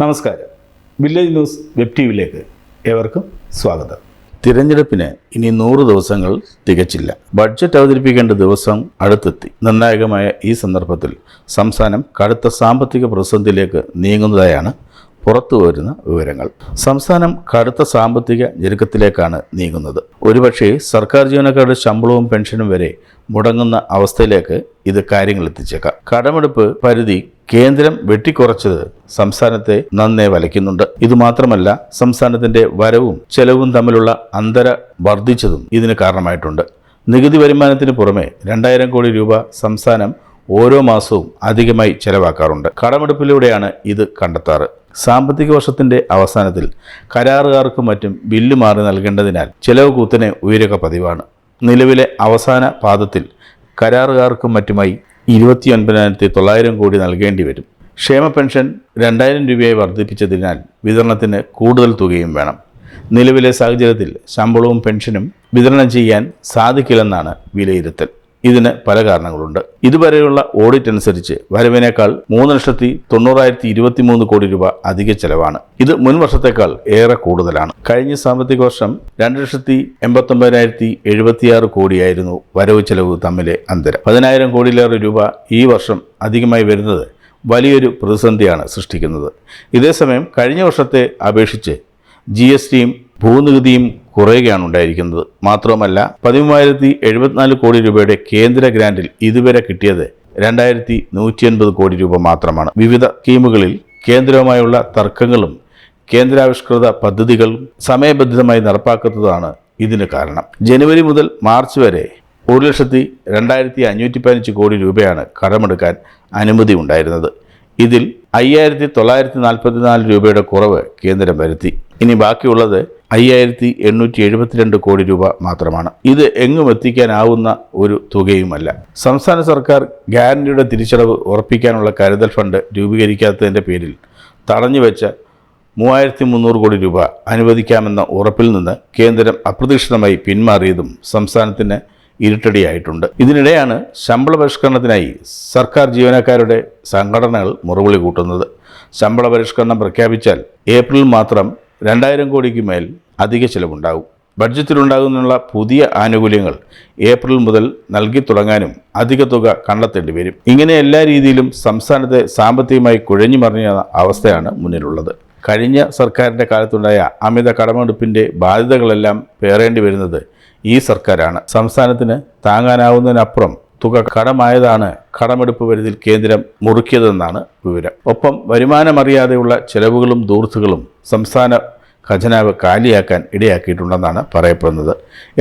നമസ്കാരം. Village news web T വിയിലേക്ക് ഏവർക്കും സ്വാഗതം. തിരഞ്ഞെടുപ്പിന് ഇനി നൂറ് ദിവസങ്ങൾ തികച്ചില്ല. ബഡ്ജറ്റ് അവതരിപ്പിക്കേണ്ട ദിവസം അടുത്തെത്തി. നിർണായകമായ ഈ സന്ദർഭത്തിൽ സംസ്ഥാനം കടുത്ത സാമ്പത്തിക പ്രതിസന്ധിയിലേക്ക് നീങ്ങുന്നതായാണ് പുറത്തു വരുന്ന വിവരങ്ങൾ. സംസ്ഥാനം കടുത്ത സാമ്പത്തിക ഞെരുക്കത്തിലേക്കാണ് നീങ്ങുന്നത്. ഒരുപക്ഷേ സർക്കാർ ജീവനക്കാരുടെ ശമ്പളവും പെൻഷനും വരെ മുടങ്ങുന്ന അവസ്ഥയിലേക്ക് ഇത് കാര്യങ്ങൾ എത്തിച്ചേക്കാം. കടമെടുപ്പ് പരിധി കേന്ദ്രം വെട്ടിക്കുറച്ചത് സംസ്ഥാനത്തെ നന്നേ വലയ്ക്കുന്നുണ്ട്. ഇതുമാത്രമല്ല സംസ്ഥാനത്തിന്റെ വരവും ചെലവും തമ്മിലുള്ള അന്തര വർദ്ധിച്ചതും ഇതിന് കാരണമായിട്ടുണ്ട്. നികുതി വരുമാനത്തിന് പുറമെ രണ്ടായിരം കോടി രൂപ സംസ്ഥാനം ഓരോ മാസവും അധികമായി ചെലവാക്കാറുണ്ട്. കടമെടുപ്പിലൂടെയാണ് ഇത് കണ്ടെത്താറ്. സാമ്പത്തിക വർഷത്തിന്റെ അവസാനത്തിൽ കരാറുകാർക്കും മറ്റും ബില്ല് മാറി നൽകേണ്ടതിനാൽ ചെലവ് കൂത്തനെ ഉയരുക പതിവാണ്. നിലവിലെ അവസാന പാദത്തിൽ കരാറുകാർക്കും മറ്റുമായി ഇരുപത്തിയൊൻപതിനായിരത്തി തൊള്ളായിരം കോടി നൽകേണ്ടി വരും. ക്ഷേമ പെൻഷൻ രണ്ടായിരം രൂപയായി വർദ്ധിപ്പിച്ചതിനാൽ വിതരണത്തിന് കൂടുതൽ തുകയും വേണം. നിലവിലെ സാഹചര്യത്തിൽ ശമ്പളവും പെൻഷനും വിതരണം ചെയ്യാൻ സാധിക്കില്ലെന്നാണ് വിലയിരുത്തൽ. ഇതിന് പല കാരണങ്ങളുണ്ട്. ഇതുവരെയുള്ള ഓഡിറ്റ് അനുസരിച്ച് വരവിനേക്കാൾ മൂന്ന് ലക്ഷത്തി തൊണ്ണൂറായിരത്തി ഇരുപത്തി മൂന്ന് കോടി രൂപ അധിക ചെലവാണ്. ഇത് മുൻ വർഷത്തേക്കാൾ ഏറെ കൂടുതലാണ്. കഴിഞ്ഞ സാമ്പത്തിക വർഷം രണ്ട് ലക്ഷത്തി എൺപത്തൊമ്പതിനായിരത്തി എഴുപത്തിയാറ് കോടിയായിരുന്നു വരവ് ചെലവ് തമ്മിലെ അന്തരം. പതിനായിരം കോടിയിലേറെ രൂപ ഈ വർഷം അധികമായി വരുന്നത് വലിയൊരു പ്രതിസന്ധിയാണ് സൃഷ്ടിക്കുന്നത്. ഇതേസമയം കഴിഞ്ഞ വർഷത്തെ അപേക്ഷിച്ച് ജി എസ് ടിയും ഭൂനികുതിയും കുറയുകയാണ് ഉണ്ടായിരിക്കുന്നത് മാത്രവുമല്ല പതിമൂവായിരത്തി എഴുപത്തിനാല് കോടി രൂപയുടെ കേന്ദ്ര ഗ്രാന്റിൽ ഇതുവരെ കിട്ടിയത് രണ്ടായിരത്തി നൂറ്റി അൻപത് കോടി രൂപ മാത്രമാണ്. വിവിധ സ്കീമുകളിൽ കേന്ദ്രവുമായുള്ള തർക്കങ്ങളും കേന്ദ്രാവിഷ്കൃത പദ്ധതികളും സമയബന്ധിതമായി നടപ്പാക്കുന്നതാണ് ഇതിന് കാരണം. ജനുവരി മുതൽ മാർച്ച് വരെ ഒരു ലക്ഷത്തി രണ്ടായിരത്തി അഞ്ഞൂറ്റി പതിനഞ്ച് കോടി രൂപയാണ് കടമെടുക്കാൻ അനുമതി ഉണ്ടായിരുന്നത്. ഇതിൽ അയ്യായിരത്തി തൊള്ളായിരത്തി നാൽപ്പത്തിനാല് രൂപയുടെ കുറവ് കേന്ദ്രം വരുത്തി. ഇനി ബാക്കിയുള്ളത് അയ്യായിരത്തി എണ്ണൂറ്റി എഴുപത്തിരണ്ട് കോടി രൂപ മാത്രമാണ്. ഇത് എങ്ങും എത്തിക്കാനാവുന്ന ഒരു തുകയുമല്ല. സംസ്ഥാന സർക്കാർ ഗ്യാരണ്ടിയുടെ തിരിച്ചടവ് ഉറപ്പിക്കാനുള്ള കരുതൽ ഫണ്ട് രൂപീകരിക്കാത്തതിന്റെ പേരിൽ തടഞ്ഞുവെച്ച മൂവായിരത്തി മുന്നൂറ് കോടി രൂപ അനുവദിക്കാമെന്ന ഉറപ്പിൽ നിന്ന് കേന്ദ്രം അപ്രതീക്ഷിതമായി പിന്മാറിയതും സംസ്ഥാനത്തിന് ഇരുട്ടടിയായിട്ടുണ്ട്. ഇതിനിടെയാണ് ശമ്പള പരിഷ്കരണത്തിനായി സർക്കാർ ജീവനക്കാരുടെ സംഘടനകൾ മുറവിളി കൂട്ടുന്നത്. ശമ്പള പരിഷ്കരണം പ്രഖ്യാപിച്ചാൽ ഏപ്രിൽ മാത്രം രണ്ടായിരം കോടിക്ക് മേൽ അധിക ചിലവുണ്ടാകും. ബഡ്ജറ്റിലുണ്ടാകുന്നുള്ള പുതിയ ആനുകൂല്യങ്ങൾ ഏപ്രിൽ മുതൽ നൽകി തുടങ്ങാനും അധിക തുക കണ്ടെത്തേണ്ടി വരും. ഇങ്ങനെ എല്ലാ രീതിയിലും സംസ്ഥാനത്തെ സാമ്പത്തികമായി കുഴഞ്ഞു മറിഞ്ഞ അവസ്ഥയാണ് മുന്നിലുള്ളത്. കഴിഞ്ഞ സർക്കാരിന്റെ കാലത്തുണ്ടായ അമിത കടമെടുപ്പിന്റെ ബാധ്യതകളെല്ലാം പേറേണ്ടി വരുന്നത് ഈ സർക്കാരാണ്. സംസ്ഥാനത്തിന് താങ്ങാനാവുന്നതിനപ്പുറം തുക കടമായതാണ് കടമെടുപ്പ് വരുതിൽ കേന്ദ്രം മുറുക്കിയതെന്നാണ് വിവരം. ഒപ്പം വരുമാനമറിയാതെയുള്ള ചെലവുകളും ദൂർത്തുകളും സംസ്ഥാന ഖജനാവ് കാലിയാക്കാൻ ഇടയാക്കിയിട്ടുണ്ടെന്നാണ് പറയപ്പെടുന്നത്.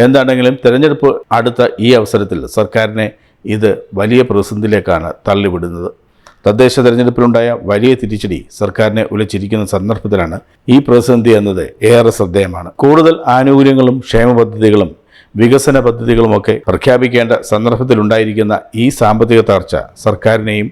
എന്താണെങ്കിലും തെരഞ്ഞെടുപ്പ് അടുത്ത ഈ അവസരത്തിൽ സർക്കാരിനെ ഇത് വലിയ പ്രതിസന്ധിയിലേക്കാണ് തള്ളിവിടുന്നത്. തദ്ദേശ തെരഞ്ഞെടുപ്പിലുണ്ടായ വലിയ തിരിച്ചടി സർക്കാരിനെ ഉലച്ചിരിക്കുന്ന സന്ദർഭത്തിലാണ് ഈ പ്രതിസന്ധി എന്നത് ഏറെ ശ്രദ്ധേയമാണ്. കൂടുതൽ ആനുകൂല്യങ്ങളും ക്ഷേമ പദ്ധതികളും വികസന പദ്ധതികളുമൊക്കെ പ്രഖ്യാപിക്കേണ്ട സന്ദർഭത്തിലുണ്ടായിരിക്കുന്ന ഈ സാമ്പത്തിക തകർച്ച സർക്കാരിനെയും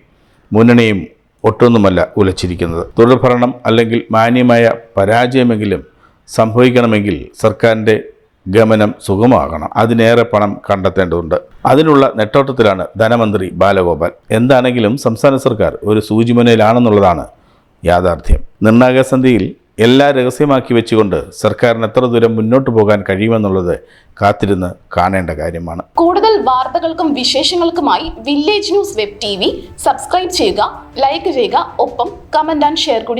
മുന്നണിയും ഒട്ടൊന്നുമല്ല ഉലച്ചിരിക്കുന്നത്. തുടർഭരണം അല്ലെങ്കിൽ മാന്യമായ പരാജയമെങ്കിലും സംഭവിക്കണമെങ്കിൽ സർക്കാരിന്റെ ഗമനം സുഗമമാകണം. അതിനേറെ പണം കണ്ടെത്തേണ്ടതുണ്ട്. അതിനുള്ള നെട്ടോട്ടത്തിലാണ് ധനമന്ത്രി ബാലഗോപാൽ. എന്താണെങ്കിലും സംസ്ഥാന സർക്കാർ ഒരു സൂചിമുനയിലാണെന്നുള്ളതാണ് യാഥാർത്ഥ്യം. നിർണായക സന്ധിയിൽ എല്ലാം രഹസ്യമാക്കി വെച്ചുകൊണ്ട് സർക്കാരിന് എത്ര ദൂരം മുന്നോട്ട് പോകാൻ കഴിയുമെന്നുള്ളത് കാത്തിരുന്ന് കാണേണ്ട കാര്യമാണ്. കൂടുതൽ വാർത്തകൾക്കും വിശേഷങ്ങൾക്കുമായി village news web T subscribe ചെയ്യുക ലൈക്ക് ചെയ്യുക ഒപ്പം കമന്റ് ആൻഡ് ഷെയർ കൂടി